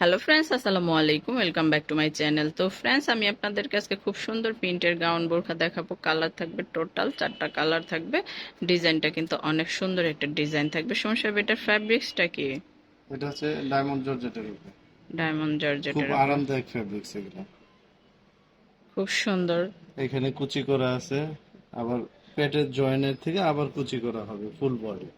Hello friends আসসালামু আলাইকুম welcome back to my channel তো ফ্রেন্ডস আমি আপনাদের কাছে খুব সুন্দর প্রিন্টের গাউন বোরখা দেখাবো। কালার থাকবে টোটাল চারটা কালার থাকবে। ডিজাইনটা কিন্তু অনেক সুন্দর একটা ডিজাইন থাকবে। সমস্যা হবে এটার ফ্যাব্রিক্সটা কি? এটা হচ্ছে ডায়মন্ড জর্জেটের উপরে। ডায়মন্ড খুব জর্জেটের আরামদায়ক ফেব্রিক্স এগুলো। খুব সুন্দর। এখানে কুচি করা আছে। আবার পেটের জয়েনের থেকে আবার কুচি করা হবে ফুল বডি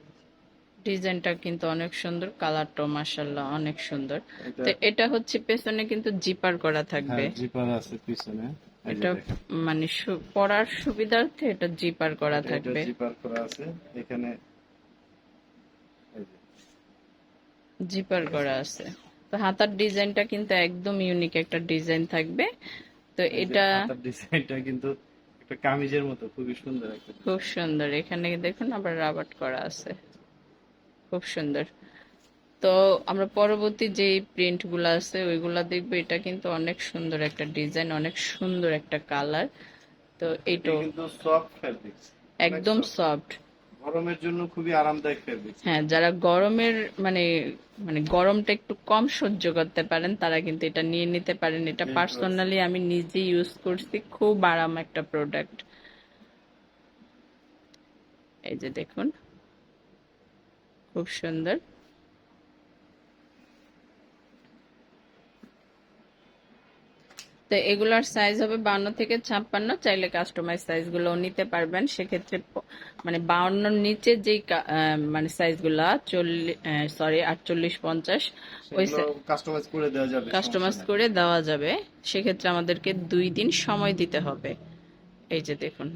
ডিজাইনটা কিন্তু অনেক সুন্দর কালারটাও মাশাল্লাহ অনেক সুন্দর। তো এটা হচ্ছে পেছনে কিন্তু জিপার করা থাকবে। হ্যাঁ জিপার আছে পিছনে। এটা মানে পরার সুবিধার্থে এটা জিপার করা থাকবে। জিপার করা আছে। এখানে জিপার করা আছে। তো হাতার ডিজাইনটা কিন্তু একদম ইউনিক একটা ডিজাইন থাকবে। তো এটা হাতার ডিজাইনটা কিন্তু একটা কামিজের মতো খুবই সুন্দর একটা খুব সুন্দর। এখানে দেখুন আবার রাবাট করা আছে। খুব সুন্দর। তো আমরা পরবর্তী যে প্রিন্টগুলো আছে ওইগুলা দেখব। এটা কিন্তু অনেক সুন্দর একটা ডিজাইন অনেক সুন্দর একটা কালার তো সফট একদম সফট গরমের জন্য খুবই আরামদায়ক ফেব্রিক্স হ্যাঁ যারা গরমের মানে মানে গরমটা একটু কম সহ্য করতে পারেন তারা কিন্তু এটা নিয়ে নিতে পারেন। এটা পার্সোনালি আমি নিজে ইউজ করছি। খুব আরাম একটা প্রোডাক্ট এই যে দেখুন। খুব সুন্দর। তো এগুলার সাইজ হবে বাউন্ন থেকে ছাপ্পান্ন চাইলে কাস্টমাইজ নিতে পারবেন। সেক্ষেত্রে মানে বাউন্নর নিচে যেই মানে সাইজগুলা চল্লিশ সরি আটচল্লিশ পঞ্চাশ ওই কাস্টমাইজ করে দেওয়া যাবে কাস্টমাইজ করে দেওয়া যাবে। সেক্ষেত্রে আমাদেরকে দুই দিন সময় দিতে হবে। এই যে দেখুন।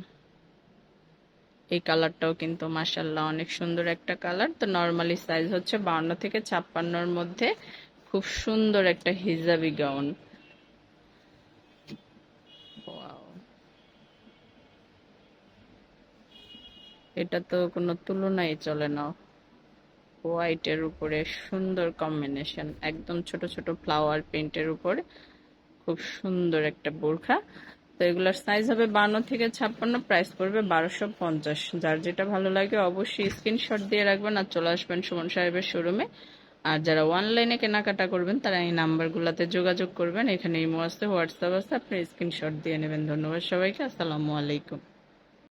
এই কালারটাও কিন্তু মাসাল্লাহ অনেক সুন্দর একটা কালার। তো নর্মালি সাইজ হচ্ছে বাউন্ন থেকে ছাপ্পান্নর মধ্যে খুব সুন্দর একটা হিজাবি গাউন। এটা তো কোনো তুলনাই চলে না। হোয়াইটের উপরে সুন্দর কম্বিনেশন একদম ছোট ছোট ফ্লাওয়ার প্রিন্টের উপরে খুব সুন্দর একটা বোরখা। তো এগুলার সাইজ হবে বান্ন থেকে ছাপ্পান্ন প্রাইস পড়বে বারোশো পঞ্চাশ। যার যেটা ভালো লাগে অবশ্যই স্ক্রিনশট দিয়ে রাখবেন আর চলে আসবেন সুমন সাহেবের শোরুমে আর যারা অনলাইনে কেনাকাটা করবেন, তারা এই নাম্বারগুলোতে যোগাযোগ করবেন। এখানে ইমো আসতে হোয়াটসঅ্যাপ আছে, আপনি স্ক্রিনশট দিয়ে নেবেন। ধন্যবাদ সবাইকে, আসসালামু আলাইকুম।